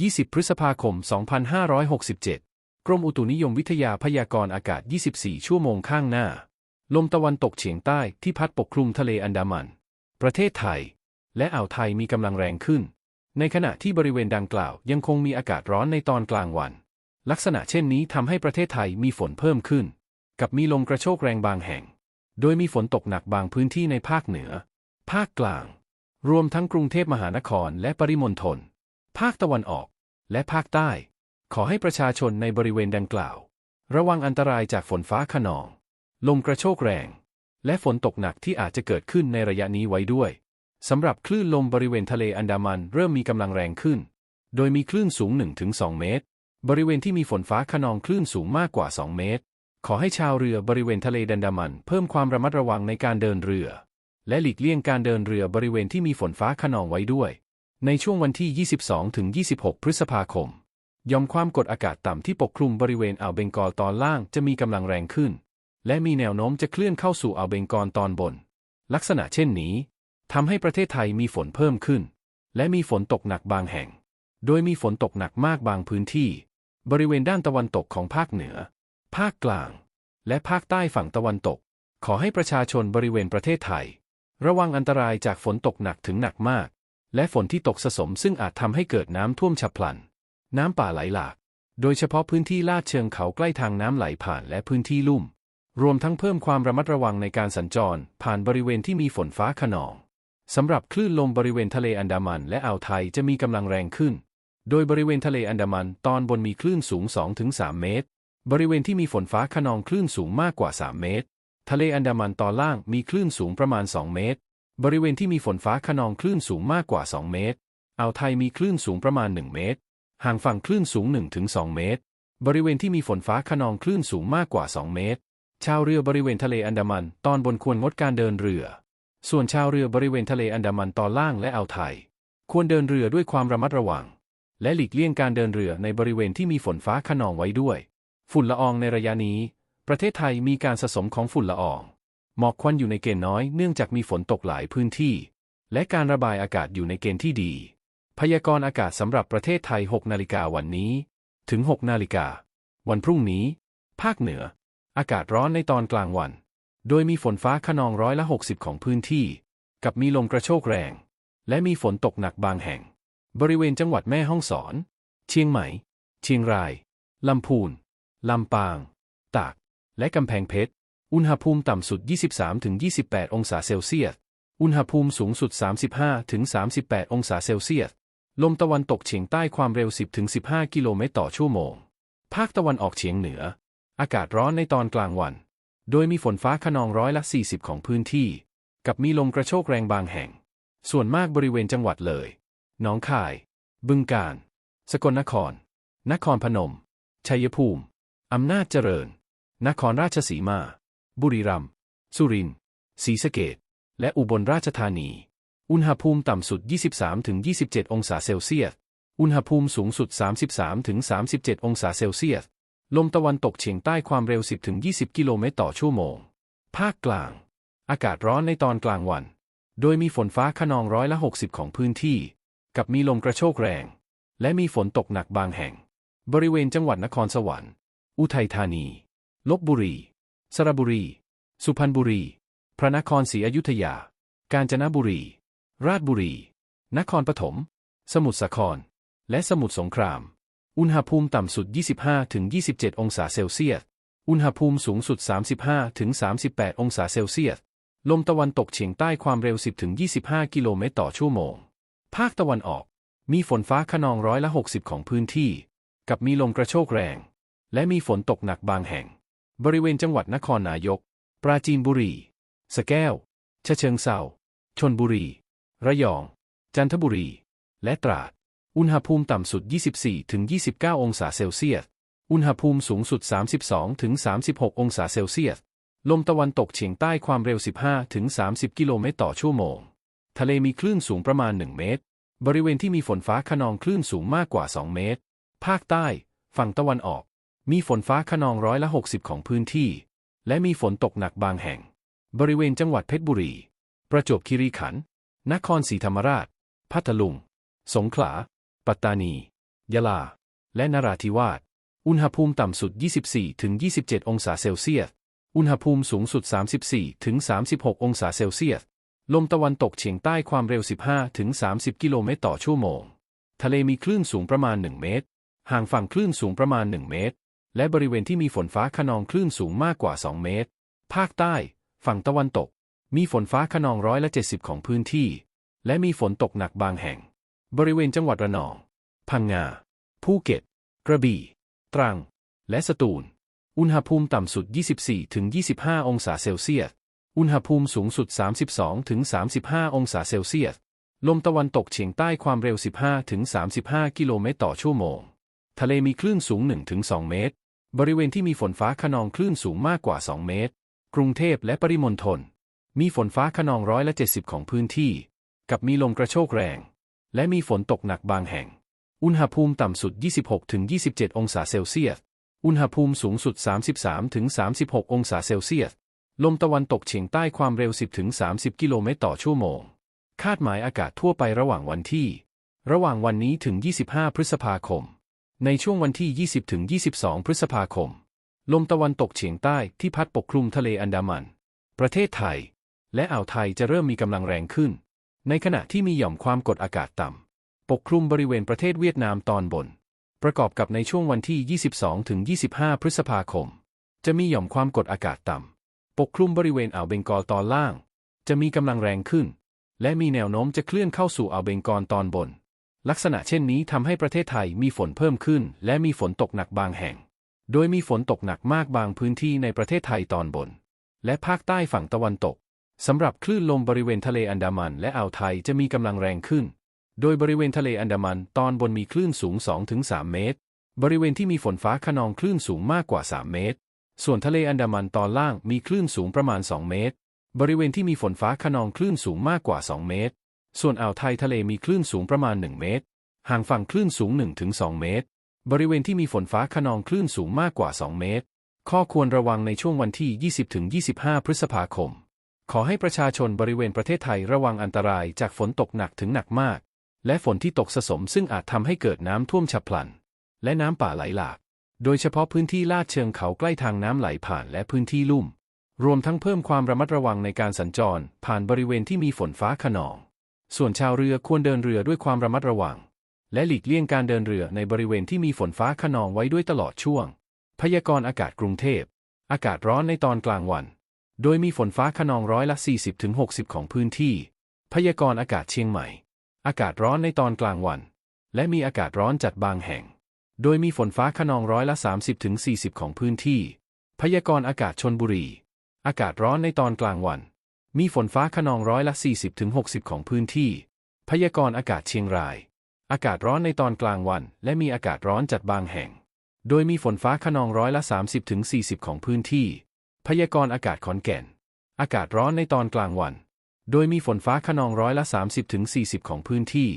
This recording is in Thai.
20 พฤษภาคม 2567 กรมอุตุนิยมวิทยาพยากรณ์อากาศ 24 ชั่วโมงข้างหน้า ลมตะวันตกเฉียงใต้ที่พัดปกคลุมทะเลอันดามัน ประเทศไทย และอ่าวไทยมีกำลังแรงขึ้น ในขณะที่บริเวณดังกล่าวยังคงมีอากาศร้อนในตอนกลางวัน ลักษณะเช่นนี้ทำให้ประเทศไทยมีฝนเพิ่มขึ้น กับมีลมกระโชกแรงบางแห่ง โดยมีฝนตกหนักบางพื้นที่ในภาคเหนือ ภาคกลาง รวมทั้งกรุงเทพมหานครและปริมณฑล ภาคตะวันออก และภาคใต้ ขอให้ประชาชนในบริเวณดังกล่าว ระวังอันตรายจากฝนฟ้าขนอง ลมกระโชกแรง และฝนตกหนักที่อาจจะเกิดขึ้นในระยะนี้ไว้ด้วยสำหรับคลื่นลมบริเวณทะเลอันดามันเริ่มมีกำลังแรงขึ้น โดยมีคลื่นสูง 1-2 เมตร บริเวณที่มีฝนฟ้าขนองคลื่นสูงมากกว่า 2 เมตร ขอให้ชาวเรือบริเวณทะเลดันดามัน เพิ่มความระมัดระวังในการเดินเรือ และหลีกเลี่ยงการเดินเรือบริเวณที่มีฝนฟ้าขนองไว้ด้วย ในช่วงวันที่ 22-26 พฤษภาคมยอมความกดอากาศต่ำที่ปกคลุมบริเวณอ่าวเบงกอลตอนล่างจะมีกำลังแรงขึ้น และมีแนวโน้มจะเคลื่อนเข้าสู่อ่าวเบงกอลตอนบน ลักษณะเช่นนี้ทำให้ประเทศไทยมีฝนเพิ่มขึ้น และมีฝนตกหนักบางแห่ง โดยมีฝนตกหนักมากบางพื้นที่ บริเวณด้านตะวันตกของภาคเหนือ ภาคกลาง และภาคใต้ฝั่งตะวันตก ขอให้ประชาชนบริเวณประเทศไทย ระวังอันตรายจากฝนตกหนักถึงหนักมาก และฝนที่ตกสะสมซึ่งอาจทำให้เกิดน้ำท่วมฉับพลัน น้ำป่าไหลหลาก โดยเฉพาะพื้นที่ลาดเชิงเขาใกล้ทางน้ำไหลผ่านและพื้นที่ลุ่ม รวมทั้งเพิ่มความระมัดระวังในการสัญจร ผ่านบริเวณที่มีฝนฟ้าขนองสำหรับคลื่นลมบริเวณทะเลอันดามันและอ่าวไทยจะมีกำลังแรงขึ้น โดยบริเวณทะเลอันดามันตอนบนมีคลื่นสูง 2-3 เมตร บริเวณที่มีฝนฟ้าขนองคลื่นสูงมากกว่า 3 เมตร ทะเลอันดามันตอนล่างมีคลื่นสูงประมาณ 2 เมตร บริเวณที่มีฝนฟ้าขนองคลื่นสูงมากกว่า 2 เมตร อ่าวไทยมีคลื่นสูงประมาณ 1 เมตร ห่างฝั่งคลื่นสูง 1-2 เมตร บริเวณที่มีฝนฟ้าขนองคลื่นสูงมากกว่า 2 เมตร ชาวเรือบริเวณทะเลอันดามัน ตอนบนควรงดการเดินเรือ ส่วนชาวเรือบริเวณทะเลอันดามันตอนล่างและอ่าวไทย ควรเดินเรือด้วยความระมัดระวัง และหลีกเลี่ยงการเดินเรือในบริเวณที่มีฝนฟ้าขนองไว้ด้วย ฝุ่นละอองในระยะนี้ ประเทศไทยมีการสะสมของฝุ่นละออง หมอกควันอยู่ในเกณฑ์น้อยเนื่องจากมีฝนตกหลายพื้นที่ และการระบายอากาศอยู่ในเกณฑ์ที่ดี พยากรณ์อากาศสำหรับประเทศไทย 6 นาฬิกาวันนี้ ถึง 6 นาฬิกา วันพรุ่งนี้ ภาคเหนือ อากาศร้อนในตอนกลางวัน โดยมีฝนฟ้าขนองร้อยละ 60 ของพื้นที่ กับมีลมกระโชกแรง และมีฝนตกหนักบางแห่ง บริเวณจังหวัดแม่ฮ่องสอน เชียงใหม่ เชียงราย ลำพูน ลำปาง ตาก และกำแพงเพชร อุณหภูมิต่ำสุด 23-28 องศาเซลเซียส อุณหภูมิสูงสุด 35-38 องศาเซลเซียส ลมตะวันตกเฉียงใต้ความเร็ว 10-15 กิโลเมตรต่อชั่วโมง ภาคตะวันออกเฉียงเหนือ อากาศร้อนในตอนกลางวัน โดยมีฝนฟ้าขนองร้อยละ 40 ของพื้นที่ กับมีลมกระโชกแรงบางแห่ง ส่วนมากบริเวณจังหวัดเลย หนองคาย บึงกาฬ สกลนคร นครพนม ชัยภูมิ อำนาจเจริญ นครราชสีมา บุรีรัมย์ สุรินทร์ ศรีสะเกษและอุบลราชธานี อุณหภูมิต่ำสุด 23-27 องศาเซลเซียส อุณหภูมิสูงสุด 33-37 องศาเซลเซียส ลมตะวันตกเฉียงใต้ความเร็ว 10-20 กิโลเมตรต่อชั่วโมง ภาคกลาง อากาศร้อนในตอนกลางวัน โดยมีฝนฟ้าขนองร้อยละ 60 ของพื้นที่ กับมีลมกระโชกแรง และมีฝนตกหนักบางแห่ง บริเวณจังหวัดนครสวรรค์ อุทัยธานี ลบบุรี สระบุรี สุพรรณบุรี พระนครศรีอยุธยา กาญจนบุรี ราชบุรี นครปฐม สมุทรสาคร และสมุทรสงคราม อุณหภูมิต่ำสุด 25-27 องศาเซลเซียส อุณหภูมิสูงสุด 35-38 องศาเซลเซียส ลมตะวันตกเฉียงใต้ความเร็ว 10-25 กิโลเมตรต่อชั่วโมง ภาคตะวันออก มีฝนฟ้าขนองร้อยละ 60 ของพื้นที่ กับมีลมกระโชกแรง และมีฝนตกหนักบางแห่ง บริเวณจังหวัดนครนายก ปราจีนบุรี สแก้ว ชะเชิงเซาชนบุรี ระยอง จันทบุรี และตราด อุณหภูมิต่ำสุด 24-29 องศาเซลเซียส อุณหภูมิสูงสุด 32-36 องศาเซลเซียส ลมตะวันตกเฉียงใต้ความเร็ว 15-30 กิโลเมตรต่อชั่วโมง ทะเลมีคลื่นสูงประมาณ 1 เมตร บริเวณที่มีฝนฟ้าขนองคลื่นสูงมากกว่า 2 เมตร ภาคใต้ ฝั่งตะวันออก มีฝนฟ้าขนองร้อยละ 60 ของพื้นที่ และมีฝนตกหนักบางแห่ง บริเวณจังหวัดเพชรบุรี ประจวบคีรีขันธ์ นครศรีธรรมราช พัทลุง สงขลา ปัตตานี ยะลา และนราธิวาส อุณหภูมิต่ำสุด 24-27 องศาเซลเซียส อุณหภูมิสูงสุด 34-36 องศาเซลเซียส ลมตะวันตกเฉียงใต้ความเร็ว 15-30 กิโลเมตรต่อชั่วโมง ทะเลมีคลื่นสูงประมาณ 1 เมตร ห่างฝั่งคลื่นสูงประมาณ 1 เมตร และบริเวณที่มีฝนฟ้าขนองคลื่นสูงมากกว่า 2 เมตร ภาคใต้ ฝั่งตะวันตก มีฝนฟ้าขนองร้อยละ70 ของพื้นที่ และมีฝนตกหนักบางแห่ง บริเวณจังหวัดระนอง พังงา ภูเก็ต กระบี่ ตรัง และสตูล อุณหภูมิต่ำสุด 24-25 องศาเซลเซียส อุณหภูมิสูงสุด 32-35 องศาเซลเซียส ลมตะวันตกเฉียงใต้ความเร็ว 15-35 กิโลเมตรต่อชั่วโมง ทะเลมีคลื่นสูง 1-2 เมตร บริเวณที่มีฝนฟ้าขนองคลื่นสูงมากกว่า 2 เมตร กรุงเทพและปริมณฑล มีฝนฟ้าขนองร้อยละ70 ของพื้นที่ กับมีลมกระโชกแรง และมีฝนตกหนักบางแห่ง อุณหภูมิต่ำสุด 26-27 องศาเซลเซียส อุณหภูมิสูงสุด 33-36 องศาเซลเซียส ลมตะวันตกเฉียงใต้ความเร็ว 10-30 กิโลเมตรต่อชั่วโมง คาดหมายอากาศทั่วไประหว่างวันที่ ระหว่างวันนี้ถึง 25 พฤษภาคม ในช่วงวันที่ 20-22 พฤษภาคม ลมตะวันตกเฉียงใต้ที่พัดปกคลุมทะเลอันดามัน ประเทศไทย และอ่าวไทยจะเริ่มมีกำลังแรงขึ้น ในขณะที่มีหย่อมความกดอากาศต่ำ ปกคลุมบริเวณประเทศเวียดนามตอนบน ประกอบกับในช่วงวันที่ 22-25 พฤษภาคม จะมีหย่อมความกดอากาศต่ำ ปกคลุมบริเวณอ่าวเบงกอลตอนล่าง จะมีกำลังแรงขึ้น และมีแนวโน้มจะเคลื่อนเข้าสู่อ่าวเบงกอลตอนบน ลักษณะเช่นนี้ทำให้ประเทศไทยมีฝนเพิ่มขึ้น และมีฝนตกหนักบางแห่ง โดยมีฝนตกหนักมากบางพื้นที่ในประเทศไทยตอนบน และภาคใต้ฝั่งตะวันตกสำหรับคลื่นลมบริเวณทะเลอันดามันและอ่าวไทยจะมีกำลังแรงขึ้น โดยบริเวณทะเลอันดามันตอนบนมีคลื่นสูง 2-3 เมตร บริเวณที่มีฝนฟ้าขนองคลื่นสูงมากกว่า 3 เมตร ส่วนทะเลอันดามันตอนล่างมีคลื่นสูงประมาณ 2 เมตร บริเวณที่มีฝนฟ้าขนองคลื่นสูงมากกว่า 2 เมตร ส่วนอ่าวไทยทะเลมีคลื่นสูงประมาณ 1 เมตร ห่างฝั่งคลื่นสูง 1-2 เมตร บริเวณที่มีฝนฟ้าขนองคลื่นสูงมากกว่า 2 เมตร ข้อควรระวังในช่วงวันที่ 20-25 พฤษภาคม ขอให้ประชาชนบริเวณประเทศไทยระวังอันตรายจากฝนตกหนักถึงหนักมาก และฝนที่ตกสะสมซึ่งอาจทำให้เกิดน้ำท่วมฉับพลัน และน้ำป่าไหลหลาก โดยเฉพาะพื้นที่ลาดเชิงเขาใกล้ทางน้ำไหลผ่านและพื้นที่ลุ่ม รวมทั้งเพิ่มความระมัดระวังในการสัญจร ผ่านบริเวณที่มีฝนฟ้าขนอง ส่วนชาวเรือควรเดินเรือด้วยความระมัดระวัง และหลีกเลี่ยงการเดินเรือในบริเวณที่มีฝนฟ้าขนองไว้ด้วยตลอดช่วง พยากรณ์อากาศกรุงเทพ อากาศร้อนในตอนกลางวัน โดยมีฝนฟ้าขนองร้อยละ 40-60 ของพื้นที่ พยากรณ์อากาศเชียงใหม่ อากาศร้อนในตอนกลางวัน และมีอากาศร้อนจัดบางแห่ง โดยมีฝนฟ้าขนองร้อยละ 30-40 ของพื้นที่ พยากรณ์อากาศชนบุรี อากาศร้อนในตอนกลางวัน มีฝนฟ้าขนองร้อยละ 40-60 ของพื้นที่ พยากรณ์อากาศเชียงราย อากาศร้อนในตอนกลางวัน และมีอากาศร้อนจัดบางแห่ง โดยมีฝนฟ้าขนองร้อยละ 30-40 ของพื้นที่ พยากรณ์อากาศขอนแก่น อากาศร้อนในตอนกลางวัน โดยมีฝนฟ้าขนองร้อยละ 30-40 ของพื้นที่